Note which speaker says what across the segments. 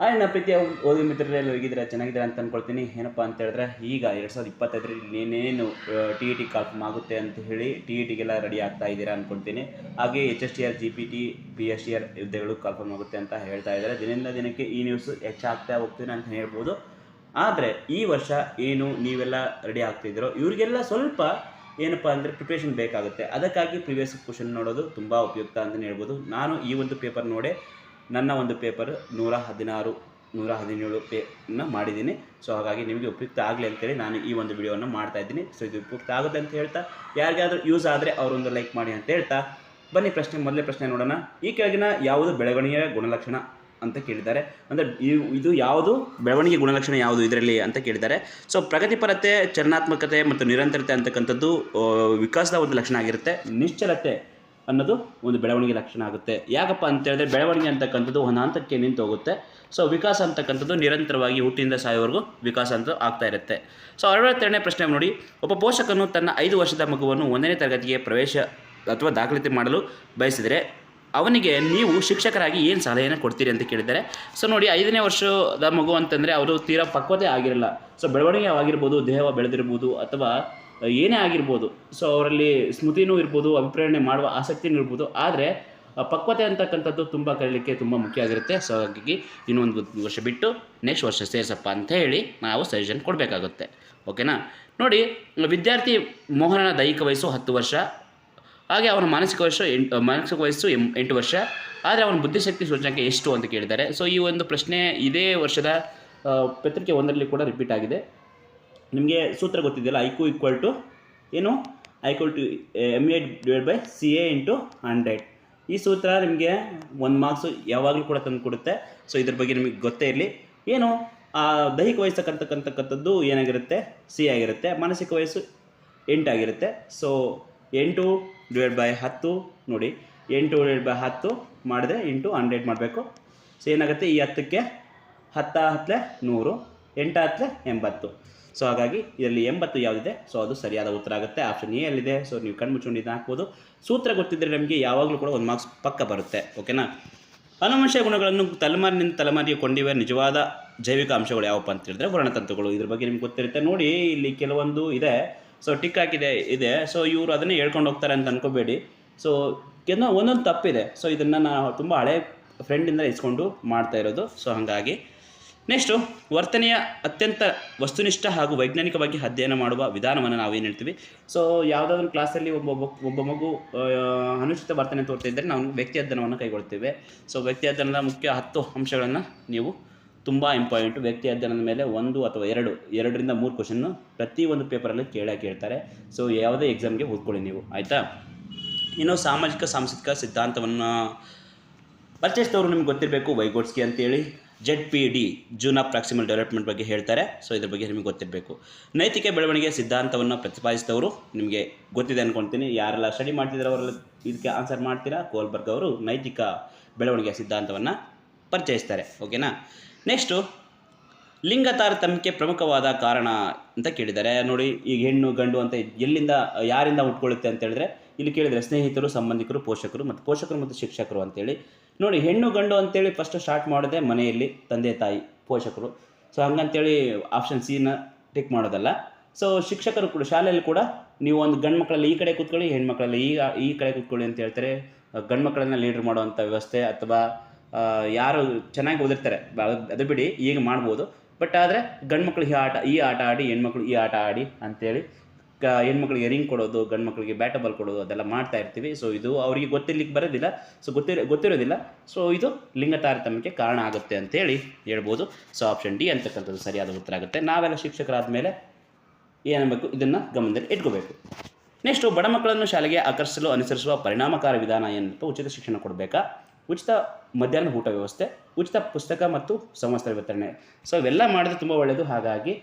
Speaker 1: Hi ನನ್ನ ಪ್ರೀತಿಯ ಓದಿ ಮಿತ್ರರೆಲ್ಲ ಹೋಗಿದ್ದೀರಾ ಚೆನ್ನಾಗಿದ್ದೀರಾ ಅಂತ ಅಂದ್ಕೊಳ್ತೀನಿ ಏನಪ್ಪ ಅಂತ ಹೇಳಿದ್ರೆ, ಈಗ ಎರಡು ಸಾವಿರದ ಇಪ್ಪತ್ತೈದರಲ್ಲಿ ಇನ್ನೇನೇನು T E T call form ಆಗುತ್ತೆ ಅಂತ ಹೇಳಿ ಟಿ ಇ ಟಿಗೆಲ್ಲ ರೆಡಿ ಆಗ್ತಾ ಇದ್ದೀರಾ ಅಂದ್ಕೊಳ್ತೀನಿ ಹಾಗೆ H S T R G P T P S T R ಹುದ್ದೆಗಳು ಕಾಲ್ಫಾರ್ಮ್ ಆಗುತ್ತೆ ಅಂತ ಹೇಳ್ತಾ ಇದ್ದಾರೆ. ದಿನದಿಂದ ದಿನಕ್ಕೆ ಈ ನ್ಯೂಸ್ ಹೆಚ್ಚಾಗ್ತಾ ಹೋಗ್ತೀನಿ ಅಂತ ಹೇಳ್ಬೋದು. ಆದರೆ ಈ ವರ್ಷ ಏನು ನೀವೆಲ್ಲ ರೆಡಿ ಆಗ್ತಿದ್ದೀರೋ ಇವರಿಗೆಲ್ಲ ಸ್ವಲ್ಪ ಏನಪ್ಪ ಅಂದರೆ ಪ್ರಿಪ್ರೇಷನ್ ಬೇಕಾಗುತ್ತೆ. ಅದಕ್ಕಾಗಿ ಪ್ರಿವಿಯಸ್ ಕ್ವಶನ್ ನೋಡೋದು ತುಂಬ ಉಪಯುಕ್ತ ಅಂತಲೇ ಹೇಳ್ಬೋದು. ನಾನು ಈ ಒಂದು ಪೇಪರ್ ನೋಡೇ ನನ್ನ ಒಂದು ಪೇಪರ್ ನೂರ ಹದಿನಾರು, ನೂರ ಹದಿನೇಳು ಪೇನ ಮಾಡಿದ್ದೀನಿ. ಸೊ ಹಾಗಾಗಿ ನಿಮಗೆ ಉಪಯುಕ್ತ ಆಗಲಿ ಅಂತೇಳಿ ನಾನು ಈ ಒಂದು ವಿಡಿಯೋವನ್ನು ಮಾಡ್ತಾ ಇದ್ದೀನಿ. ಸೊ ಇದು ಉಪಯುಕ್ತ ಆಗುತ್ತೆ ಅಂತ ಹೇಳ್ತಾ, ಯಾರಿಗಾದರೂ ಯೂಸ್ ಆದರೆ ಅವರೊಂದು ಲೈಕ್ ಮಾಡಿ ಅಂತ ಹೇಳ್ತಾ, ಬನ್ನಿ ಪ್ರಶ್ನೆ, ಮೊದಲೇ ಪ್ರಶ್ನೆ ನೋಡೋಣ. ಈ ಕೆಳಗಿನ ಯಾವುದು ಬೆಳವಣಿಗೆಯ ಗುಣಲಕ್ಷಣ ಅಂತ ಕೇಳಿದ್ದಾರೆ. ಅಂದರೆ ಇದು ಯಾವುದು ಬೆಳವಣಿಗೆ ಗುಣಲಕ್ಷಣ ಯಾವುದು ಇದರಲ್ಲಿ ಅಂತ ಕೇಳಿದ್ದಾರೆ. ಸೊ ಪ್ರಗತಿಪರತೆ, ಚಲನಾತ್ಮಕತೆ ಮತ್ತು ನಿರಂತರತೆ ಅಂತಕ್ಕಂಥದ್ದು ವಿಕಾಸದ ಒಂದು ಲಕ್ಷಣ ಆಗಿರುತ್ತೆ. ನಿಶ್ಚಲತೆ ಅನ್ನೋದು ಒಂದು ಬೆಳವಣಿಗೆ ಲಕ್ಷಣ ಆಗುತ್ತೆ. ಯಾಕಪ್ಪ ಅಂತ ಹೇಳಿದ್ರೆ ಬೆಳವಣಿಗೆ ಅಂತಕ್ಕಂಥದ್ದು ಒಂದು ಹಂತಕ್ಕೆ ನಿಂತು ಹೋಗುತ್ತೆ. ಸೊ ವಿಕಾಸ ಅಂತಕ್ಕಂಥದ್ದು ನಿರಂತರವಾಗಿ ಹುಟ್ಟಿನಿಂದ ಸಾಯೋವರೆಗೂ ವಿಕಾಸ ಅಂತ ಆಗ್ತಾ ಇರುತ್ತೆ. ಸೊ ಅರವತ್ತೆರಡನೇ ಪ್ರಶ್ನೆ ನೋಡಿ. ಒಬ್ಬ ಪೋಷಕನು ತನ್ನ ಐದು ವರ್ಷದ ಮಗುವನ್ನು ಒಂದನೇ ತರಗತಿಗೆ ಪ್ರವೇಶ ಅಥವಾ ದಾಖಲಾತಿ ಮಾಡಲು ಬಯಸಿದರೆ ಅವನಿಗೆ ನೀವು ಶಿಕ್ಷಕರಾಗಿ ಏನು ಸಲಹೆಯನ್ನು ಕೊಡ್ತೀರಿ ಅಂತ ಕೇಳಿದ್ದಾರೆ. ಸೊ ನೋಡಿ, ಐದನೇ ವರ್ಷದ ಮಗು ಅಂತಂದರೆ ಅವರು ತೀರಾ ಪಕ್ವತೆ ಆಗಿರಲ್ಲ. ಸೊ ಬೆಳವಣಿಗೆ ಆಗಿರ್ಬೋದು ದೇಹ ಬೆಳೆದಿರ್ಬೋದು ಅಥವಾ ಏನೇ ಆಗಿರ್ಬೋದು. ಸೊ ಅವರಲ್ಲಿ ಸ್ಮೃತಿನೂ ಇರ್ಬೋದು ಅಭಿಪ್ರೇರಣೆ ಮಾಡುವ ಆಸಕ್ತಿನೂ ಇರ್ಬೋದು. ಆದರೆ ಪಕ್ವತೆ ಅಂತಕ್ಕಂಥದ್ದು ತುಂಬ ಕಲಿಯಲಿಕ್ಕೆ ತುಂಬ ಮುಖ್ಯ ಆಗಿರುತ್ತೆ. ಸೊ ಹಾಗಾಗಿ ಇನ್ನೊಂದು ವರ್ಷ ಬಿಟ್ಟು ನೆಕ್ಸ್ಟ್ ವರ್ಷ ಸೇರಿಸಪ್ಪ ಅಂತ ಹೇಳಿ ನಾವು ಸಜೆಷನ್ ಕೊಡಬೇಕಾಗುತ್ತೆ. ಓಕೆನಾ ನೋಡಿ, ವಿದ್ಯಾರ್ಥಿ ಮೋಹನನ ದೈಹಿಕ ವಯಸ್ಸು ಹತ್ತು ವರ್ಷ, ಹಾಗೆ ಅವನ ಮಾನಸಿಕ ವಯಸ್ಸು ಎಂಟು ಮಾನಸಿಕ ವಯಸ್ಸು ಎಂ, ಎಂಟು ವರ್ಷ, ಆದರೆ ಅವನ ಬುದ್ಧಿಶಕ್ತಿ ಸೂಚಕ ಎಷ್ಟು ಅಂತ ಕೇಳಿದ್ದಾರೆ. ಸೊ ಈ ಒಂದು ಪ್ರಶ್ನೆ ಇದೇ ವರ್ಷದ ಪತ್ರಿಕೆ ಒಂದರಲ್ಲಿ ಕೂಡ ರಿಪೀಟ್ ಆಗಿದೆ. ನಿಮಗೆ ಸೂತ್ರ ಗೊತ್ತಿದೆಯಲ್ಲ? ಐಕ್ಯೂ ಈಕ್ವಲ್ ಟು ಏನು? Equal to M A divide by C A into hundred ಈ ಸೂತ್ರ ನಿಮಗೆ ಒಂದು ಮಾರ್ಕ್ಸು ಯಾವಾಗಲೂ ಕೂಡ ತಂದು ಕೊಡುತ್ತೆ. ಸೊ ಇದ್ರ ಬಗ್ಗೆ ನಿಮಗೆ ಗೊತ್ತೇ ಇರಲಿ. ಏನು? ಆ, ದೈಹಿಕ ವಯಸ್ಸಕ್ಕಂತಕ್ಕಂಥಕ್ಕಂಥದ್ದು ಏನಾಗಿರುತ್ತೆ? ಸಿ ಆಗಿರುತ್ತೆ. ಮಾನಸಿಕ ವಯಸ್ಸು ಎಂಟಾಗಿರುತ್ತೆ ಸೊ ಎಂಟು ಡಿವೈಡ್ ಬೈ ಹತ್ತು, ನೋಡಿ. ಎಂಟು ಡಿವೈಡ್ ಬೈ ಹತ್ತು ಮಾಡಿದ್ರೆ ಇಂಟು ಹಂಡ್ರೆಡ್ ಮಾಡಬೇಕು. ಸೊ ಏನಾಗುತ್ತೆ? ಈ ಹತ್ತಕ್ಕೆ ಹತ್ತ ಹತ್ತಲೆ ನೂರು. ಎಂಟು ಹತ್ತಿರ ಎಂಬತ್ತು. ಸೊ ಹಾಗಾಗಿ ಇದರಲ್ಲಿ ಎಂಬತ್ತು ಯಾವುದಿದೆ? ಸೊ ಅದು ಸರಿಯಾದ ಉತ್ತರ ಆಗುತ್ತೆ. ಆಪ್ಷನ್ ಎ ಅಲ್ಲಿದೆ. ಸೊ ನೀವು ಕಣ್ಣು ಮುಚ್ಕೊಂಡು ಹಾಕ್ಬೋದು. ಸೂತ್ರ ಗೊತ್ತಿದ್ದರೆ ನಮಗೆ ಯಾವಾಗಲೂ ಕೂಡ ಒಂದು ಮಾರ್ಕ್ಸ್ ಪಕ್ಕ ಬರುತ್ತೆ. ಓಕೆನಾ ಅನುವಂಶ ಗುಣಗಳನ್ನು ತಲೆಮಾರಿನಿಂದ ತಲೆಮಾರಿಗೆ ಕೊಂಡಿವೆ ನಿಜವಾದ ಜೈವಿಕ ಅಂಶಗಳು ಯಾವಪ್ಪ ಅಂತ ಹೇಳಿದ್ರೆ ವರ್ಣತಂತುಗಳು. ಇದ್ರ ಬಗ್ಗೆ ನಿಮ್ಗೆ ಗೊತ್ತಿರುತ್ತೆ. ನೋಡಿ, ಇಲ್ಲಿ ಕೆಲವೊಂದು ಇದೆ. ಸೊ ಟಿಕ್ ಹಾಕಿದೆ, ಇದೆ. ಸೊ ಇವರು ಅದನ್ನೇ ಹೇಳ್ಕೊಂಡು ಹೋಗ್ತಾರೆ ಅಂತ ಅನ್ಕೋಬೇಡಿ. ಸೊ ಏನೋ ಒಂದೊಂದು ತಪ್ಪಿದೆ. ಸೊ ಇದನ್ನು ನಾನು ತುಂಬ ಹಳೆ ಫ್ರೆಂಡಿಂದ ಇಸ್ಕೊಂಡು ಮಾಡ್ತಾ ಇರೋದು. ಸೊ ಹಾಗಾಗಿ ನೆಕ್ಸ್ಟು ವರ್ತನೆಯ ಅತ್ಯಂತ ವಸ್ತುನಿಷ್ಠ ಹಾಗೂ ವೈಜ್ಞಾನಿಕವಾಗಿ ಅಧ್ಯಯನ ಮಾಡುವ ವಿಧಾನವನ್ನು ನಾವೇನು ಹೇಳ್ತೀವಿ? ಸೊ ಯಾವುದಾದ್ರೂ ಕ್ಲಾಸಲ್ಲಿ ಒಬ್ಬ ಒಬ್ಬ ಮಗು ಅನುಚಿತ ವರ್ತನೆ ತೋರ್ತಾ ಇದ್ದರೆ ನಾವು ವ್ಯಕ್ತಿ ಅಧ್ಯಯನವನ್ನು ಕೈಗೊಳ್ತೇವೆ. ಸೊ ವ್ಯಕ್ತಿ ಅಧ್ಯಯನದ ಮುಖ್ಯ ಹತ್ತು ಅಂಶಗಳನ್ನು ನೀವು ತುಂಬ ಇಂಪಾರ್ಟೆಂಟು ವ್ಯಕ್ತಿ ಅಧ್ಯಯನದ ಮೇಲೆ ಒಂದು ಅಥವಾ ಎರಡು, ಎರಡರಿಂದ ಮೂರು ಕ್ವಶನ್ನು ಪ್ರತಿ ಒಂದು ಪೇಪರಲ್ಲಿ ಕೇಳಕ್ಕೆ ಕೇಳ್ತಾರೆ. ಸೊ ಯಾವುದೇ ಎಕ್ಸಾಮ್ಗೆ ಓದ್ಕೊಳ್ಳಿ ನೀವು. ಆಯಿತಾ? ಇನ್ನು ಸಾಮಾಜಿಕ, ಸಾಂಸ್ಕೃತಿಕ ಸಿದ್ಧಾಂತವನ್ನು ಪರಿಚಯಿಸಿದವರು ನಿಮ್ಗೆ ಗೊತ್ತಿರಬೇಕು ವೈಗೋಡ್ಸ್ಕಿ ಅಂತೇಳಿ. Z P D zone proximal development ಬಗ್ಗೆ ಹೇಳ್ತಾರೆ. ಸೊ ಇದ್ರ ಬಗ್ಗೆ ನಿಮಗೆ ಗೊತ್ತಿರಬೇಕು. ನೈತಿಕ ಬೆಳವಣಿಗೆ ಸಿದ್ಧಾಂತವನ್ನು ಪ್ರತಿಪಾದಿಸಿದವರು ನಿಮಗೆ ಗೊತ್ತಿದೆ ಅಂದ್ಕೊಳ್ತೀನಿ ಯಾರೆಲ್ಲ ಸ್ಟಡಿ ಮಾಡ್ತಿದ್ದಾರೆ ಅವರೆಲ್ಲ ಇದಕ್ಕೆ ಆನ್ಸರ್ ಮಾಡ್ತೀರಾ? ಕೋಲ್ಬರ್ಗ್ ಅವರು ನೈತಿಕ ಬೆಳವಣಿಗೆ ಸಿದ್ಧಾಂತವನ್ನು ಪರಿಚಯಿಸ್ತಾರೆ. ಓಕೆನಾ ನೆಕ್ಸ್ಟು ಲಿಂಗ ತಾರತಮ್ಯಕ್ಕೆ ಪ್ರಮುಖವಾದ ಕಾರಣ ಅಂತ ಕೇಳಿದ್ದಾರೆ. ನೋಡಿ ಈಗ ಹೆಣ್ಣು, ಗಂಡು ಅಂತ ಎಲ್ಲಿಂದ, ಯಾರಿಂದ ಹುಟ್ಕೊಳ್ಳುತ್ತೆ ಅಂತ ಹೇಳಿದ್ರೆ, ಇಲ್ಲಿ ಕೇಳಿದರೆ ಸ್ನೇಹಿತರು, ಸಂಬಂಧಿಕರು, ಪೋಷಕರು ಮತ್ತು ಪೋಷಕರು ಮತ್ತು ಶಿಕ್ಷಕರು ಅಂತೇಳಿ. ನೋಡಿ, ಹೆಣ್ಣು ಗಂಡು ಅಂತೇಳಿ ಫಸ್ಟ್ ಸ್ಟಾರ್ಟ್ ಮಾಡೋದೇ ಮನೆಯಲ್ಲಿ ತಂದೆ ತಾಯಿ, ಪೋಷಕರು. ಸೊ ಹಂಗಂತೇಳಿ ಆಪ್ಷನ್ ಸಿನ ಟಿಕ್ ಮಾಡೋದಲ್ಲ. ಸೊ ಶಿಕ್ಷಕರು ಕೂಡ, ಶಾಲೆಯಲ್ಲಿ ಕೂಡ ನೀವು ಒಂದು ಗಂಡು ಮಕ್ಕಳಲ್ಲಿ ಈ ಕಡೆ ಕೂತ್ಕೊಳ್ಳಿ, ಹೆಣ್ಣು ಹೆಣ್ಮಕ್ಳಲ್ಲಿ ಈ ಈ ಕಡೆ ಕೂತ್ಕೊಳ್ಳಿ ಅಂತ ಹೇಳ್ತಾರೆ. ಗಂಡು ಮಕ್ಕಳನ್ನ ಲೀಡ್ರ್ ಮಾಡುವಂಥ ವ್ಯವಸ್ಥೆ ಅಥವಾ ಯಾರು ಚೆನ್ನಾಗಿ ಓದಿರ್ತಾರೆ ಅದು ಬಿಡಿ, ಈಗ ಮಾಡ್ಬೋದು. ಬಟ್ ಆದರೆ ಗಂಡು ಮಕ್ಳು ಈ ಆಟ ಈ ಆಟ ಆಡಿ ಹೆಣ್ಮಕ್ಳು ಈ ಆಟ ಆಡಿ ಅಂತೇಳಿ ಹೆಣ್ಮಕ್ಳಿಗೆ ರಿಂಗ್ ಕೊಡೋದು ಗಂಡು ಮಕ್ಕಳಿಗೆ ಬ್ಯಾಟ ಬಾಲ್ ಕೊಡೋದು ಅದೆಲ್ಲ ಮಾಡ್ತಾ ಇರ್ತೀವಿ. ಸೊ ಇದು ಅವರಿಗೆ ಗೊತ್ತಿರ್ಲಿಕ್ಕೆ ಬರೋದಿಲ್ಲ. ಸೊ ಗೊತ್ತಿರ, ಗೊತ್ತಿರೋದಿಲ್ಲ. ಸೊ ಇದು ಲಿಂಗ ತಾರತಮ್ಯಕ್ಕೆ ಕಾರಣ ಆಗುತ್ತೆ ಅಂತೇಳಿ ಹೇಳ್ಬೋದು. ಸೊ ಆಪ್ಷನ್ ಡಿ ಅಂತಕ್ಕಂಥದ್ದು ಸರಿಯಾದ ಉತ್ತರ ಆಗುತ್ತೆ. ನಾವೆಲ್ಲ ಶಿಕ್ಷಕರಾದ ಮೇಲೆ ಏನಾಗಬೇಕು ಇದನ್ನು ಗಮನದಲ್ಲಿ ಇಟ್ಕೋಬೇಕು. ನೆಕ್ಸ್ಟು ಬಡ ಮಕ್ಕಳನ್ನು ಶಾಲೆಗೆ ಆಕರ್ಷಿಸಲು ಅನುಸರಿಸುವ ಪರಿಣಾಮಕಾರಿ ವಿಧಾನ ಏನಂತ ಉಚಿತ ಶಿಕ್ಷಣ ಕೊಡಬೇಕಾ? ಉಚಿತ ಮಧ್ಯಾಹ್ನ ಊಟ ವ್ಯವಸ್ಥೆ, ಉಚಿತ ಪುಸ್ತಕ ಮತ್ತು ಸಮವಸ್ತ್ರ ವಿತರಣೆ. ಸೊ ಇವೆಲ್ಲ ಮಾಡಿದ್ರೆ ತುಂಬ ಒಳ್ಳೆಯದು ಹಾಗಾಗಿ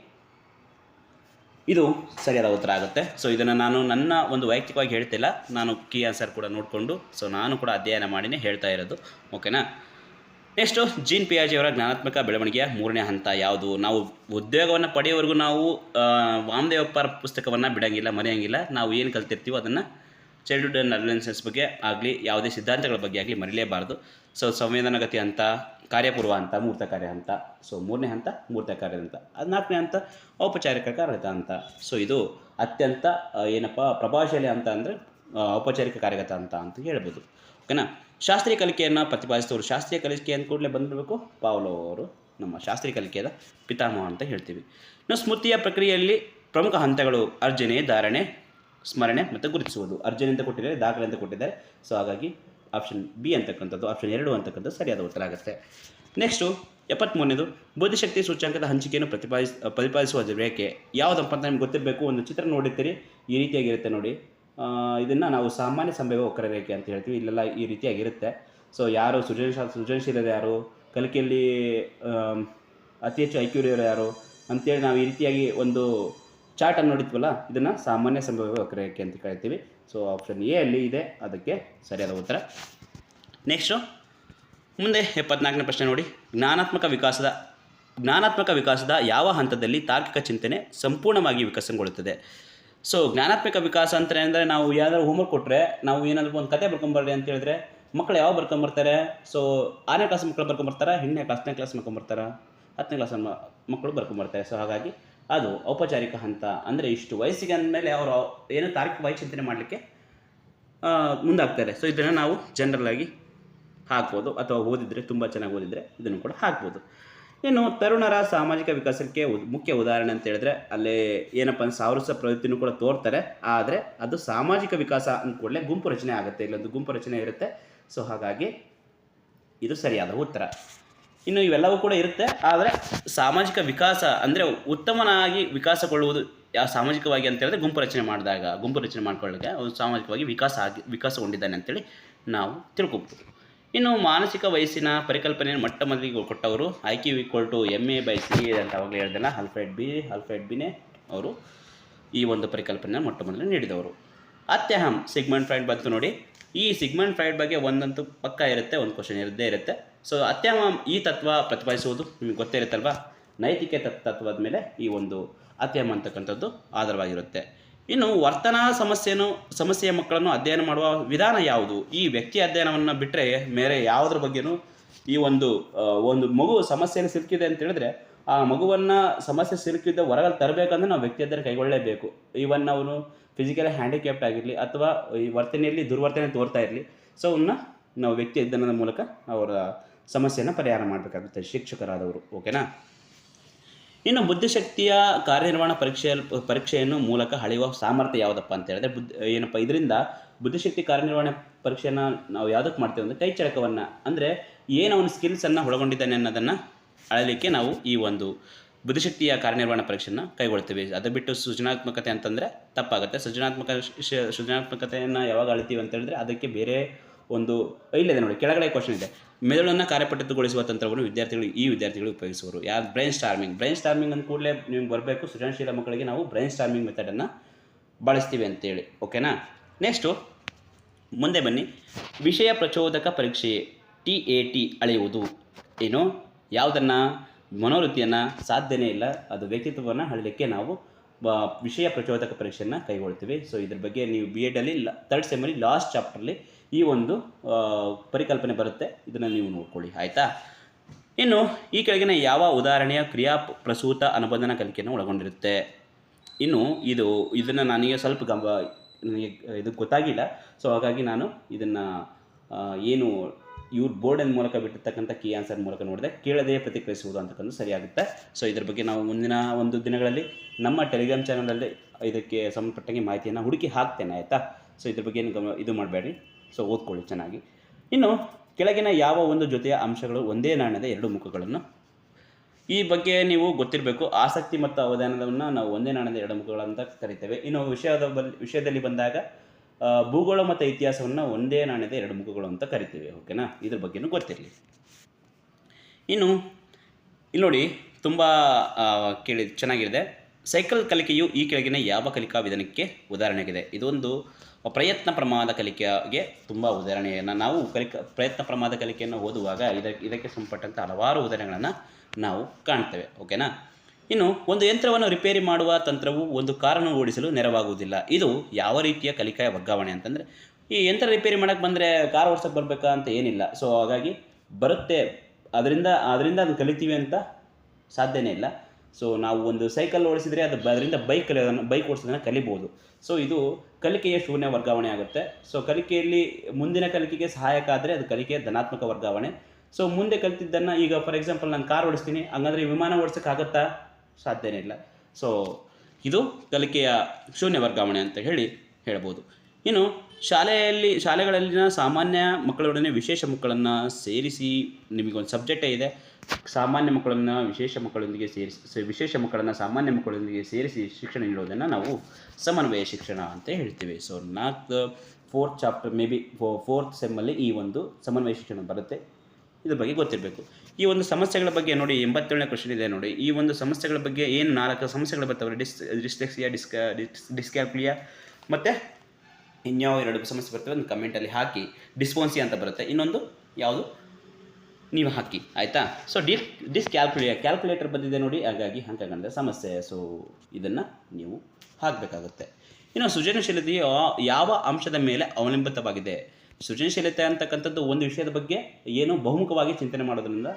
Speaker 1: ಇದು ಸರಿಯಾದ ಉತ್ತರ ಆಗುತ್ತೆ. ಸೊ ಇದನ್ನು ನಾನು ನನ್ನ ಒಂದು ವೈಯಕ್ತಿಕವಾಗಿ ಹೇಳ್ತಿಲ್ಲ. ನಾನು ಕೀ ಆನ್ಸರ್ ಕೂಡ ನೋಡಿಕೊಂಡು ಸೊ ನಾನು ಕೂಡ ಅಧ್ಯಯನ ಮಾಡಿನೇ ಹೇಳ್ತಾ ಇರೋದು. ಓಕೆನಾ ನೆಕ್ಸ್ಟು ಜೀನ್ ಪಿಯಾಜಿ ಅವರ ಜ್ಞಾನಾತ್ಮಕ ಬೆಳವಣಿಗೆಯ ಮೂರನೇ ಹಂತ ಯಾವುದು? ನಾವು ಉದ್ಯೋಗವನ್ನು ಪಡೆಯೋವರೆಗೂ ನಾವು ವಾಮದೇವಪ್ಪರ ಪುಸ್ತಕವನ್ನು ಬಿಡೋಂಗಿಲ್ಲ, ಮರೆಯೋಂಗಿಲ್ಲ. ನಾವು ಏನು ಕಲ್ತಿರ್ತೀವೋ ಅದನ್ನು ಚೈಲ್ಡ್ಹುಡ್ ಅಂಡ್ ಅಡ್ವಾನ್ಸಸ್ ಬಗ್ಗೆ ಆಗಲಿ, ಯಾವುದೇ ಸಿದ್ಧಾಂತಗಳ ಬಗ್ಗೆ ಆಗಲಿ ಮರಿಲೇಬಾರ್ದು. ಸೊ ಸಂವೇದನಾಗತಿ ಅಂತ ಕಾರ್ಯಪೂರ್ವ ಹಂತ, ಮೂರ್ತ ಕಾರ್ಯ ಹಂತ. ಸೊ ಮೂರನೇ ಹಂತ, ಮೂರ್ತ ಕಾರ್ಯ ಹಂತ. ಅದು ನಾಲ್ಕನೇ ಹಂತ, ಔಪಚಾರಿಕ ಕಾರ್ಯಗತ ಅಂತ ಸೊ ಇದು ಅತ್ಯಂತ ಏನಪ್ಪ, ಪ್ರಭಾವಶಾಲಿ ಅಂತ ಅಂದರೆ ಔಪಚಾರಿಕ ಕಾರ್ಯಗತ ಅಂತ ಅಂತ ಹೇಳ್ಬೋದು. ಓಕೆನಾ ಶಾಸ್ತ್ರೀಯ ಕಲಿಕೆಯನ್ನು ಪ್ರತಿಪಾದಿಸಿದವರು ಶಾಸ್ತ್ರೀಯ ಕಲಿಕೆ ಅಂದ ಕೂಡಲೇ ಬಂದಿರಬೇಕು. ಪಾವ್ಲೋ ಅವರು ನಮ್ಮ ಶಾಸ್ತ್ರೀಯ ಕಲಿಕೆಯ ಪಿತಾಮಹ ಅಂತ ಹೇಳ್ತೀವಿ. ಇನ್ನು ಸ್ಮೃತಿಯ ಪ್ರಕ್ರಿಯೆಯಲ್ಲಿ ಪ್ರಮುಖ ಹಂತಗಳು ಅರ್ಜನೆ, ಧಾರಣೆ, ಸ್ಮರಣೆ ಮತ್ತು ಗುರುತಿಸುವುದು. ಅರ್ಜನೆ ಅಂತ ಕೊಟ್ಟಿದ್ದಾರೆ ದಾಖಲೆ ಅಂತ ಕೊಟ್ಟಿದ್ದಾರೆ. ಸೊ ಹಾಗಾಗಿ ಆಪ್ಷನ್ ಬಿ ಅಂತಕ್ಕಂಥದ್ದು ಆಪ್ಷನ್ ಎರಡು ಅಂತಕ್ಕಂಥದ್ದು ಸರಿಯಾದ ಉತ್ತರ ಆಗುತ್ತೆ. ನೆಕ್ಸ್ಟು ಎಪ್ಪತ್ತ್ಮೂರನೇದು ಬುದ್ಧಿಶಕ್ತಿ ಸೂಚ್ಯಾಂಕದ ಹಂಚಿಕೆಯನ್ನು ಪ್ರತಿಪಾದಿಸ್ ಪ್ರತಿಪಾದಿಸುವ ರೇಖೆ. ಯಾವುದಪ್ಪ ಅಂತ ನಿಮ್ಗೆ ಗೊತ್ತಿರಬೇಕು, ಒಂದು ಚಿತ್ರ ನೋಡಿರ್ತೀರಿ, ಈ ರೀತಿಯಾಗಿರುತ್ತೆ ನೋಡಿ. ಇದನ್ನು ನಾವು ಸಾಮಾನ್ಯ ಸಂಭವ ವಕ್ರರೇಖೆ ಅಂತ ಹೇಳ್ತೀವಿ. ಇಲ್ಲೆಲ್ಲ ಈ ರೀತಿಯಾಗಿರುತ್ತೆ. ಸೊ ಯಾರು ಸೃಜನಶೀಲ ಸೃಜನಶೀಲರು ಯಾರು? ಕಲಿಕೆಯಲ್ಲಿ ಅತಿ ಹೆಚ್ಚು ಐಕ್ಯೂರಿಯರು ಯಾರು? ಅಂತೇಳಿ ನಾವು ಈ ರೀತಿಯಾಗಿ ಒಂದು ಚಾರ್ಟನ್ನು ನೋಡಿದ್ವಲ್ಲ, ಇದನ್ನು ಸಾಮಾನ್ಯ ಸಂಭವ ವಕ್ರರೇಖೆ ಅಂತ ಕರಿತೀವಿ. ಸೊ ಆಪ್ಷನ್ ಎ ಅಲ್ಲಿ ಇದೆ. ಅದಕ್ಕೆ ಸರಿಯಾದ ಉತ್ತರ. ನೆಕ್ಸ್ಟು ಮುಂದೆ ಎಪ್ಪತ್ನಾಲ್ಕನೇ ಪ್ರಶ್ನೆ ನೋಡಿ. ಜ್ಞಾನಾತ್ಮಕ ವಿಕಾಸದ ಜ್ಞಾನಾತ್ಮಕ ವಿಕಾಸದ ಯಾವ ಹಂತದಲ್ಲಿ ತಾರ್ಕಿಕ ಚಿಂತನೆ ಸಂಪೂರ್ಣವಾಗಿ ವಿಕಸನಗೊಳ್ಳುತ್ತದೆ? ಸೊ ಜ್ಞಾನಾತ್ಮಕ ವಿಕಾಸ ಅಂತ ಅಂದರೆ ನಾವು ಯಾವ್ದಾದ್ರು ಹೋಮ್ವರ್ಕ್ ಕೊಟ್ಟರೆ ನಾವು ಏನಾದರೂ ಒಂದು ಕತೆ ಬರ್ಕೊಂಬರ್ರಿ ಅಂತ ಹೇಳಿದ್ರೆ ಮಕ್ಕಳು ಯಾವ ಬರ್ಕೊಂಬರ್ತಾರೆ? ಸೊ ಆರನೇ ಕ್ಲಾಸ್ ಮಕ್ಕಳು ಬರ್ಕೊಂಬರ್ತಾರೆ? ಎಂಟನೇ ಕ್ಲಾಸ್ ಹತ್ತನೇ ಕ್ಲಾಸ್ ಮಕ್ಕಳು ಹತ್ತನೇ ಕ್ಲಾಸ್ ಮಕ್ಕಳು ಬರ್ಕೊಂಬರ್ತಾರೆ. ಸೊ ಹಾಗಾಗಿ ಅದು ಔಪಚಾರಿಕ ಹಂತ. ಅಂದರೆ ಇಷ್ಟು ವಯಸ್ಸಿಗೆ ಅಂದಮೇಲೆ ಅವರು ಏನು ತಾರ್ಕಿಕವಾಗಿ ಚಿಂತನೆ ಮಾಡಲಿಕ್ಕೆ ಮುಂದಾಗ್ತಾರೆ. ಸೊ ಇದನ್ನು ನಾವು ಜನರಲ್ ಆಗಿ ಹಾಕ್ಬೋದು. ಅಥವಾ ಓದಿದರೆ ತುಂಬ ಚೆನ್ನಾಗಿ ಓದಿದರೆ ಇದನ್ನು ಕೂಡ ಹಾಕ್ಬೋದು. ಇನ್ನು ತರುಣರ ಸಾಮಾಜಿಕ ವಿಕಾಸಕ್ಕೆ ಮುಖ್ಯ ಉದಾಹರಣೆ ಅಂತ ಹೇಳಿದ್ರೆ, ಅಲ್ಲಿ ಏನಪ್ಪ ಅಂದ್ರೆ ಸಾವರಸ ಪ್ರವೃತ್ತಿನೂ ಕೂಡ ತೋರ್ತಾರೆ. ಆದರೆ ಅದು ಸಾಮಾಜಿಕ ವಿಕಾಸ ಅಂದ ಗುಂಪು ರಚನೆ ಆಗುತ್ತೆ. ಇಲ್ಲೊಂದು ಗುಂಪು ರಚನೆ ಇರುತ್ತೆ. ಸೊ ಹಾಗಾಗಿ ಇದು ಸರಿಯಾದ ಉತ್ತರ. ಇನ್ನು ಇವೆಲ್ಲವೂ ಕೂಡ ಇರುತ್ತೆ. ಆದರೆ ಸಾಮಾಜಿಕ ವಿಕಾಸ ಅಂದರೆ ಉತ್ತಮನಾಗಿ ವಿಕಾಸಗೊಳ್ಳುವುದು ಯಾವ ಸಾಮಾಜಿಕವಾಗಿ ಅಂತ ಹೇಳಿದ್ರೆ ಗುಂಪು ರಚನೆ ಮಾಡಿದಾಗ, ಗುಂಪು ರಚನೆ ಮಾಡ್ಕೊಳ್ಳಿಕ್ಕೆ ಅವನು ಸಾಮಾಜಿಕವಾಗಿ ವಿಕಾಸ ಆಗಿ ವಿಕಾಸಗೊಂಡಿದ್ದಾನೆ ಅಂತೇಳಿ ನಾವು ತಿಳ್ಕೊಬೋದು. ಇನ್ನು ಮಾನಸಿಕ ವಯಸ್ಸಿನ ಪರಿಕಲ್ಪನೆಯನ್ನು ಮೊಟ್ಟ ಮೊದಲಿಗೆ ಕೊಟ್ಟವರು I Q equal to M A by C ಅಂತ ಅವಾಗಲೇ ಹೇಳ್ದಲ್ಲ ಅಲ್ಫ್ರೆಡ್ ಬಿ ಅಲ್ಫ್ರೆಡ್ ಬಿನೇ ಅವರು ಈ ಒಂದು ಪರಿಕಲ್ಪನೆ ಮೊಟ್ಟ ಮೊದಲು ನೀಡಿದವರು. ಅತ್ಯಹಂ ಸಿಗ್ಮಂಡ್ ಫ್ರೈಡ್ ಬಂತು ನೋಡಿ. ಈ ಸಿಗ್ಮಂಡ್ ಫ್ರೈಡ್ ಬಗ್ಗೆ ಒಂದಂತೂ ಪಕ್ಕ ಇರುತ್ತೆ, ಒಂದು ಕ್ವಶನ್ ಇರದೇ ಇರುತ್ತೆ. ಸೊ ಅತ್ಯಹಂ ಈ ತತ್ವ ಪ್ರತಿಪಾದಿಸುವುದು ನಿಮಗೆ ಗೊತ್ತೇ ಇರುತ್ತಲ್ವಾ ನೈತಿಕ ತತ್- ತತ್ವದ ಮೇಲೆ ಈ ಒಂದು ಅತ್ಯಹಂ ಅಂತಕ್ಕಂಥದ್ದು ಆಧಾರವಾಗಿರುತ್ತೆ. ಇನ್ನು ವರ್ತನಾ ಸಮಸ್ಯೆಯನ್ನು ಸಮಸ್ಯೆಯ ಮಕ್ಕಳನ್ನು ಅಧ್ಯಯನ ಮಾಡುವ ವಿಧಾನ ಯಾವುದು? ಈ ವ್ಯಕ್ತಿ ಅಧ್ಯಯನವನ್ನು ಬಿಟ್ಟರೆ ಬೇರೆ ಯಾವುದ್ರ ಬಗ್ಗೆನೂ ಈ ಒಂದು ಒಂದು ಮಗು ಸಮಸ್ಯೆಯಲ್ಲಿ ಸಿಲುಕಿದೆ ಅಂತ ಹೇಳಿದ್ರೆ ಆ ಮಗುವನ್ನು ಸಮಸ್ಯೆ ಸಿಲುಕಿದ್ದ ಹೊರಗಲ್ಲಿ ತರಬೇಕಂದ್ರೆ ನಾವು ವ್ಯಕ್ತಿ ಅಧ್ಯಯನ ಕೈಗೊಳ್ಳಲೇಬೇಕು ಈವನ್ ಅವನು ಫಿಸಿಕಲಿ ಹ್ಯಾಂಡಿಕ್ಯಾಪ್ಟ್ ಆಗಿರಲಿ ಅಥವಾ ಈ ವರ್ತನೆಯಲ್ಲಿ ದುರ್ವರ್ತನೆ ತೋರ್ತಾ ಇರಲಿ. ಸೊ ಅವನ್ನ ನಾವು ವ್ಯಕ್ತಿ ಅಧ್ಯಯನದ ಮೂಲಕ ಅವರ ಸಮಸ್ಯೆಯನ್ನು ಪರಿಹಾರ ಮಾಡಬೇಕಾಗುತ್ತೆ ಶಿಕ್ಷಕರಾದವರು. ಓಕೆನಾ ಇನ್ನು ಬುದ್ಧಿಶಕ್ತಿಯ ಕಾರ್ಯನಿರ್ವಹಣಾ ಪರೀಕ್ಷೆಯ ಪರೀಕ್ಷೆಯನ್ನು ಮೂಲಕ ಹಳೆಯುವ ಸಾಮರ್ಥ್ಯ ಯಾವುದಪ್ಪ ಅಂತ ಹೇಳಿದ್ರೆ ಬುದ್ಧಿ, ಏನಪ್ಪ, ಇದರಿಂದ ಬುದ್ಧಿಶಕ್ತಿ ಕಾರ್ಯನಿರ್ವಹಣೆ ಪರೀಕ್ಷೆಯನ್ನು ನಾವು ಯಾವುದಕ್ಕೆ ಮಾಡ್ತೇವೆ ಅಂದರೆ ಕೈ ಚಳಕವನ್ನು. ಅಂದರೆ ಏನು ಅವನ ಸ್ಕಿಲ್ಸನ್ನು ಒಳಗೊಂಡಿದ್ದಾನೆ ಅನ್ನೋದನ್ನು ಅಳಲಿಕ್ಕೆ ನಾವು ಈ ಒಂದು ಬುದ್ಧಿಶಕ್ತಿಯ ಕಾರ್ಯನಿರ್ವಹಣಾ ಪರೀಕ್ಷೆಯನ್ನು ಕೈಗೊಳ್ತೀವಿ. ಅದು ಬಿಟ್ಟು ಸೃಜನಾತ್ಮಕತೆ ಅಂತಂದರೆ ತಪ್ಪಾಗುತ್ತೆ. ಸೃಜನಾತ್ಮಕ ಸೃಜನಾತ್ಮಕತೆಯನ್ನು ಯಾವಾಗ ಅಳಿತೀವಿ ಅಂತ ಹೇಳಿದ್ರೆ ಅದಕ್ಕೆ ಬೇರೆ ಒಂದು, ಇಲ್ಲದೆ ನೋಡಿ ಕೆಳಗಡೆ ಕ್ವಶನ್ ಇದೆ. ಮೆದುಳನ್ನು ಕಾರ್ಯಪಟ್ಟಿತಗೊಳಿಸುವ ತಂತ್ರವನ್ನು ವಿದ್ಯಾರ್ಥಿಗಳು, ಈ ವಿದ್ಯಾರ್ಥಿಗಳು ಉಪಯೋಗಿಸುವರು. ಯಾರು ಬ್ರೈನ್ ಸ್ಟಾರ್ಮಿಂಗ್ ಬ್ರೈನ್ ಸ್ಟಾರ್ಮಿಂಗ್ ಅಂದ ಕೂಡಲೇ ನಿಮ್ಗೆ ಬರಬೇಕು. ಸೃಜನಶೀಲ ಮಕ್ಕಳಿಗೆ ನಾವು ಬ್ರೈನ್ ಸ್ಟಾರ್ಮಿಂಗ್ ಮೆಥಡನ್ನು ಬಳಸ್ತೀವಿ ಅಂತೇಳಿ. ಓಕೆನಾ ನೆಕ್ಸ್ಟು ಮುಂದೆ ಬನ್ನಿ. ವಿಷಯ ಪ್ರಚೋದಕ ಪರೀಕ್ಷೆ ಟಿ ಎ ಟಿ ಅಳೆಯುವುದು. ಏನು? ಯಾವುದನ್ನು ಮನೋವೃತ್ತಿಯನ್ನು ಸಾಧ್ಯನೇ ಇಲ್ಲ, ಅದು ವ್ಯಕ್ತಿತ್ವವನ್ನು ಹಳಲಿಕ್ಕೆ ನಾವು ವಿಷಯ ಪ್ರಚೋದಕ ಪರೀಕ್ಷೆಯನ್ನು ಕೈಗೊಳ್ತೀವಿ. ಸೊ ಇದ್ರ ಬಗ್ಗೆ ನೀವು ಬಿ ಎಡಲ್ಲಿ ಲ ತರ್ಡ್ ಸೆಮಲ್ಲಿ ಲಾಸ್ಟ್ ಚಾಪ್ಟರ್ಲಿ ಈ ಒಂದು ಪರಿಕಲ್ಪನೆ ಬರುತ್ತೆ. ಇದನ್ನು ನೀವು ನೋಡ್ಕೊಳ್ಳಿ, ಆಯಿತಾ? ಇನ್ನು, ಈ ಕೆಳಗಿನ ಯಾವ ಉದಾಹರಣೆಯ ಕ್ರಿಯಾ ಪ್ರಸೂತ ಅನುಬಂಧನ ಕಲಿಕೆಯನ್ನು ಒಳಗೊಂಡಿರುತ್ತೆ? ಇನ್ನು, ಇದು, ಇದನ್ನು ನನಗೆ ಸ್ವಲ್ಪ ಗಮ ನನಗೆ, ಇದು ಗೊತ್ತಾಗಿಲ್ಲ. ಸೊ ಹಾಗಾಗಿ ನಾನು ಇದನ್ನು ಏನು ಇವ್ರ ಬೋರ್ಡಿನ ಮೂಲಕ ಬಿಟ್ಟಿರ್ತಕ್ಕಂಥ ಕೀ ಆನ್ಸರ್ ಮೂಲಕ ನೋಡಿದೆ ಕೇಳದೆ ಪ್ರತಿಕ್ರಿಯಿಸುವುದು ಅಂತಕ್ಕಂಥ ಸರಿಯಾಗುತ್ತೆ. ಸೊ ಇದ್ರ ಬಗ್ಗೆ ನಾವು ಮುಂದಿನ ಒಂದು ದಿನಗಳಲ್ಲಿ ನಮ್ಮ ಟೆಲಿಗ್ರಾಮ್ ಚಾನಲಲ್ಲಿ ಇದಕ್ಕೆ ಸಂಬಂಧಪಟ್ಟಂಗೆ ಮಾಹಿತಿಯನ್ನು ಹುಡುಕಿ ಹಾಕ್ತೇನೆ, ಆಯಿತಾ? ಸೊ ಇದ್ರ ಬಗ್ಗೆ ಏನು ಇದು ಮಾಡಬೇಡಿ ಸೊ ಓದ್ಕೊಳ್ಳಿ ಚೆನ್ನಾಗಿ. ಇನ್ನು ಕೆಳಗಿನ ಯಾವ ಒಂದು ಜೊತೆಯ ಅಂಶಗಳು ಒಂದೇ ನಾಣ್ಯದ ಎರಡು ಮುಖಗಳನ್ನು? ಈ ಬಗ್ಗೆ ನೀವು ಗೊತ್ತಿರಬೇಕು. ಆಸಕ್ತಿ ಮತ್ತು ಅವಧಾನವನ್ನು ನಾವು ಒಂದೇ ನಾಣ್ಯದ ಎರಡು ಮುಖಗಳಂತ ಕರಿತೇವೆ. ಇನ್ನು ವಿಷಯದ ಬಲ್, ವಿಷಯದಲ್ಲಿ ಬಂದಾಗ ಭೂಗೋಳ ಮತ್ತು ಇತಿಹಾಸವನ್ನು ಒಂದೇ ನಾಣ್ಯದ ಎರಡು ಮುಖಗಳು ಅಂತ ಕರಿತೀವಿ, ಓಕೆನಾ? ಇದ್ರ ಬಗ್ಗೆನೂ ಗೊತ್ತಿರಲಿ. ಇನ್ನು, ಇಲ್ಲಿ ನೋಡಿ, ತುಂಬ ಕೇಳಿ, ಚೆನ್ನಾಗಿದೆ. ಸೈಕಲ್ ಕಲಿಕೆಯು ಈ ಕೆಳಗಿನ ಯಾವ ಕಲಿಕಾ ವಿಧಾನಕ್ಕೆ ಉದಾಹರಣೆಯಾಗಿದೆ? ಇದೊಂದು ಪ್ರಯತ್ನ ಪ್ರಮಾದ ಕಲಿಕೆಗೆ ತುಂಬ ಉದಾಹರಣೆಯನ್ನು ನಾವು ಕಲಿಕ, ಪ್ರಯತ್ನ ಪ್ರಮಾದ ಕಲಿಕೆಯನ್ನು ಓದುವಾಗ ಇದಕ್ಕೆ ಇದಕ್ಕೆ ಸಂಬಂಧಪಟ್ಟಂಥ ಹಲವಾರು ಉದಾಹರಣೆಗಳನ್ನು ನಾವು ಕಾಣ್ತೇವೆ, ಓಕೆನಾ? ಇನ್ನು ಒಂದು ಯಂತ್ರವನ್ನು ರಿಪೇರಿ ಮಾಡುವ ತಂತ್ರವು ಒಂದು ಕಾರನ್ನು ಓಡಿಸಲು ನೆರವಾಗುವುದಿಲ್ಲ. ಇದು ಯಾವ ರೀತಿಯ ಕಲಿಕೆಯ ವರ್ಗಾವಣೆ ಅಂತಂದರೆ, ಈ ಯಂತ್ರ ರಿಪೇರಿ ಮಾಡೋಕ್ಕೆ ಬಂದರೆ ಕಾರ್ ಓಡಿಸೋಕ್ಕೆ ಬರಬೇಕಾ ಅಂತ ಏನಿಲ್ಲ. ಸೊ ಹಾಗಾಗಿ ಬರುತ್ತೆ. ಅದರಿಂದ ಅದರಿಂದ ಅದು ಕಲಿತೀವಿ ಅಂತ ಸಾಧ್ಯನೇ ಇಲ್ಲ. ಸೊ ನಾವು ಒಂದು ಸೈಕಲ್ ಓಡಿಸಿದರೆ ಅದು ಅದರಿಂದ ಬೈಕ್ ಕಲಿಯೋದನ್ನು ಬೈಕ್ ಓಡಿಸೋದನ್ನು ಕಲಿಬೋದು. ಸೊ ಇದು ಕಲಿಕೆಯ ಶೂನ್ಯ ವರ್ಗಾವಣೆ ಆಗುತ್ತೆ. ಸೊ ಕಲಿಕೆಯಲ್ಲಿ ಮುಂದಿನ ಕಲಿಕೆಗೆ ಸಹಾಯಕ ಆದರೆ ಅದು ಕಲಿಕೆಯ ಧನಾತ್ಮಕ ವರ್ಗಾವಣೆ. ಸೊ ಮುಂದೆ ಕಲಿತಿದ್ದನ್ನು ಈಗ ಫಾರ್ ಎಕ್ಸಾಂಪಲ್ ನಾನು ಕಾರ್ ಓಡಿಸ್ತೀನಿ. ಹಂಗಂದ್ರೆ ವಿಮಾನ ಓಡಿಸೋಕ್ಕಾಗತ್ತಾ? ಸಾಧ್ಯನೇ ಇಲ್ಲ. ಸೊ ಇದು ಕಲಿಕೆಯ ಶೂನ್ಯ ವರ್ಗಾವಣೆ ಅಂತ ಹೇಳಿ ಹೇಳ್ಬೋದು. ಇನ್ನು ಶಾಲೆಯಲ್ಲಿ, ಶಾಲೆಗಳಲ್ಲಿನ ಸಾಮಾನ್ಯ ಮಕ್ಕಳೊಡನೆ ವಿಶೇಷ ಮಕ್ಕಳನ್ನು ಸೇರಿಸಿ ನಿಮಗೊಂದು ಸಬ್ಜೆಕ್ಟೇ ಇದೆ. ಸಾಮಾನ್ಯ ಮಕ್ಕಳನ್ನು ವಿಶೇಷ ಮಕ್ಕಳೊಂದಿಗೆ ಸೇರಿಸಿ ವಿಶೇಷ ಮಕ್ಕಳನ್ನು ಸಾಮಾನ್ಯ ಮಕ್ಕಳೊಂದಿಗೆ ಸೇರಿಸಿ ಶಿಕ್ಷಣ ನೀಡೋದನ್ನು ನಾವು ಸಮನ್ವಯ ಶಿಕ್ಷಣ ಅಂತ ಹೇಳ್ತೀವಿ. ಸೊ ನಾಲ್ಕು fourth chapter may be fourth ಸೆಮ್ಮಲ್ಲಿ ಈ ಒಂದು ಸಮನ್ವಯ ಶಿಕ್ಷಣ ಬರುತ್ತೆ. ಇದ್ರ ಬಗ್ಗೆ ಗೊತ್ತಿರಬೇಕು. ಈ ಒಂದು ಸಮಸ್ಯೆಗಳ ಬಗ್ಗೆ ನೋಡಿ, ಎಂಬತ್ತೇಳನೇ ಕ್ವಶನ್ ಇದೆ ನೋಡಿ. ಈ ಒಂದು ಸಮಸ್ಯೆಗಳ ಬಗ್ಗೆ ಏನು ನಾಲ್ಕು ಸಮಸ್ಯೆಗಳು ಬರ್ತವೆ ಡಿಸ್, ಡಿಸ್ಲೆಕ್ಸಿಯಾ, ಡಿಸ್ಕ, ಡಿಸ್, ಡಿಸ್ಕ್ಯಾಲ್ಕುಲಿಯಾ ಮತ್ತು ಇನ್ಯಾವ ಎರಡು ಸಮಸ್ಯೆ ಬರ್ತವೆ ಒಂದು ಕಮೆಂಟಲ್ಲಿ ಹಾಕಿ. ಡಿಸ್ಪೋನ್ಸಿ ಅಂತ ಬರುತ್ತೆ. ಇನ್ನೊಂದು ಯಾವುದು? ನೀವು ಹಾಕಿ. ಆಯಿತಾ? So the this calculator calculator ಬಂದಿದೆ ನೋಡಿ. ಹಾಗಾಗಿ ಅಂಕಗಣದ ಸಮಸ್ಯೆ. ಸೊ ಇದನ್ನು ನೀವು ಹಾಕಬೇಕಾಗುತ್ತೆ. ಇನ್ನು ಸೃಜನಶೀಲತೆಯು ಯಾವ ಅಂಶದ ಮೇಲೆ ಅವಲಂಬಿತವಾಗಿದೆ? ಸೃಜನಶೀಲತೆ ಅಂತಕ್ಕಂಥದ್ದು ಒಂದು ವಿಷಯದ ಬಗ್ಗೆ ಏನು ಬಹುಮುಖವಾಗಿ ಚಿಂತನೆ ಮಾಡೋದ್ರಿಂದ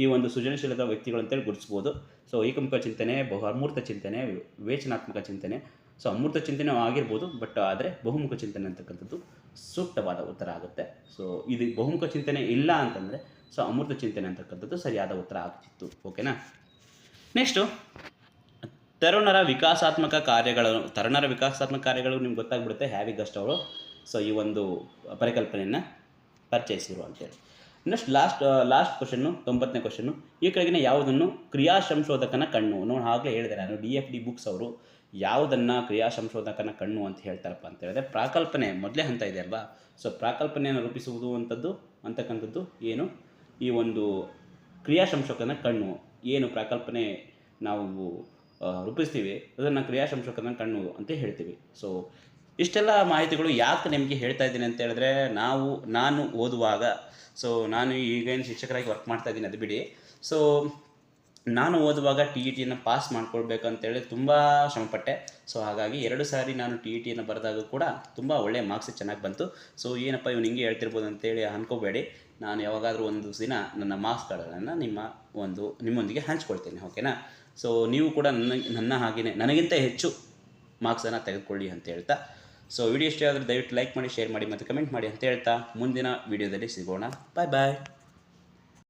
Speaker 1: ಈ ಒಂದು ಸೃಜನಶೀಲತಾ ವ್ಯಕ್ತಿಗಳು ಅಂತೇಳಿ ಗುರುತಿಸ್ಬೋದು. ಸೊ ಏಕಮುಖ ಚಿಂತನೆ, ಬಹು ಅಮೂರ್ತ ಚಿಂತನೆ, ವಿವೇಚನಾತ್ಮಕ ಚಿಂತನೆ. ಸೊ ಅಮೂರ್ತ ಚಿಂತನೆ ಆಗಿರ್ಬೋದು ಬಟ್ ಆದರೆ ಬಹುಮುಖ ಚಿಂತನೆ ಅಂತಕ್ಕಂಥದ್ದು ಸೂಕ್ತವಾದ ಉತ್ತರ ಆಗುತ್ತೆ. ಸೊ ಇದು ಬಹುಮುಖ ಚಿಂತನೆ ಇಲ್ಲ ಅಂತಂದರೆ ಸೊ ಅಮೂರ್ತ ಚಿಂತನೆ ಅಂತಕ್ಕಂಥದ್ದು ಸರಿಯಾದ ಉತ್ತರ ಆಗ್ತಿತ್ತು. ಓಕೆನಾ ನೆಕ್ಸ್ಟು ತರುಣರ ವಿಕಾಸಾತ್ಮಕ ಕಾರ್ಯಗಳು, ತರುಣರ ವಿಕಾಸಾತ್ಮಕ ಕಾರ್ಯಗಳು ನಿಮ್ಗೆ ಗೊತ್ತಾಗ್ಬಿಡುತ್ತೆ. ಹ್ಯಾವಿ ಗಸ್ಟ್ ಅವರು. ಸೊ ಈ ಒಂದು ಪರಿಕಲ್ಪನೆಯನ್ನು ಪರಿಚಯಿಸಿರು ಅಂತೇಳಿ. ನೆಕ್ಸ್ಟ್ ಲಾಸ್ಟ್ ಲಾಸ್ಟ್ ಕ್ವಶನ್ನು ತೊಂಬತ್ತನೇ ಕ್ವಶನ್ನು ಈ ಕೆಳಗಿನ ಯಾವುದನ್ನು ಕ್ರಿಯಾ ಸಂಶೋಧಕನ ಕಣ್ಣು? ನೋಡಿ ಆಗಲೇ ಹೇಳಿದೆ ನಾನು ಡಿ ಎಫ್ ಡಿ ಬುಕ್ಸ್ ಅವರು ಯಾವುದನ್ನು ಕ್ರಿಯಾ ಸಂಶೋಧಕನ ಕಣ್ಣು ಅಂತ ಹೇಳ್ತಾರಪ್ಪ ಅಂತ ಹೇಳಿದ್ರೆ ಪ್ರಾಕಲ್ಪನೆ ಮೊದಲೇ ಹಂತ ಇದೆ ಅಲ್ವಾ? ಸೊ ಪ್ರಾಕಲ್ಪನೆಯನ್ನು ರೂಪಿಸುವುದು ಅಂಥದ್ದು ಅಂತಕ್ಕಂಥದ್ದು ಏನು? ಈ ಒಂದು ಕ್ರಿಯಾ ಸಂಶೋಧಕನ ಕಣ್ಣು. ಏನು ಪ್ರಾಕಲ್ಪನೆ ನಾವು ರೂಪಿಸ್ತೀವಿ? ಅದನ್ನು ಕ್ರಿಯಾ ಸಂಶೋಧಕನ ಕಣ್ಣು ಅಂತ ಹೇಳ್ತೀವಿ. ಸೊ ಇಷ್ಟೆಲ್ಲ ಮಾಹಿತಿಗಳು ಯಾಕೆ ನಿಮಗೆ ಹೇಳ್ತಾ ಇದ್ದೀನಿ ಅಂತ ಹೇಳಿದ್ರೆ, ನಾವು, ನಾನು ಓದುವಾಗ ಸೊ ನಾನು ಈಗೇನು ಶಿಕ್ಷಕರಾಗಿ ವರ್ಕ್ ಮಾಡ್ತಾ ಇದ್ದೀನಿ, ಅದು ಬಿಡಿ. ಸೊ ನಾನು ಓದುವಾಗ ಟಿ ಇ ಟಿಯನ್ನು ಪಾಸ್ ಮಾಡ್ಕೊಳ್ಬೇಕಂತೇಳಿ ತುಂಬ ಶ್ರಮಪಟ್ಟೆ. ಸೊ ಹಾಗಾಗಿ ಎರಡು ಸಾರಿ ನಾನು ಟಿ ಇ ಟಿಯನ್ನು ಬರೆದಾಗ ಕೂಡ ತುಂಬ ಒಳ್ಳೆಯ ಮಾರ್ಕ್ಸ್ ಚೆನ್ನಾಗಿ ಬಂತು. ಸೊ ಏನಪ್ಪ ಇವ್ನು ಹಿಂಗೆ ಹೇಳ್ತಿರ್ಬೋದು ಅಂತೇಳಿ ಅನ್ಕೋಬೇಡಿ. ನಾನು ಯಾವಾಗಾದರೂ ಒಂದು ದಿನ ನನ್ನ ಮಾರ್ಕ್ಸ್ಗಳನ್ನು ನಿಮ್ಮ ಒಂದು, ನಿಮ್ಮೊಂದಿಗೆ ಹಂಚ್ಕೊಳ್ತೇನೆ ಓಕೆನಾ ಸೊ ನೀವು ಕೂಡ ನನ್ನ ನನ್ನ ಹಾಗೆಯೇ ನನಗಿಂತ ಹೆಚ್ಚು ಮಾರ್ಕ್ಸನ್ನು ತೆಗೆದುಕೊಳ್ಳಿ ಅಂತ ಹೇಳ್ತಾ ಸೊ ವಿಡಿಯೋ ಇಷ್ಟ ಆದರೆ ದಯವಿಟ್ಟು ಲೈಕ್ ಮಾಡಿ ಶೇರ್ ಮಾಡಿ ಮತ್ತು ಕಮೆಂಟ್ ಮಾಡಿ ಅಂತ ಹೇಳ್ತಾ ಮುಂದಿನ ವಿಡಿಯೋದಲ್ಲಿ ಸಿಗೋಣ. ಬಾಯ್ ಬಾಯ್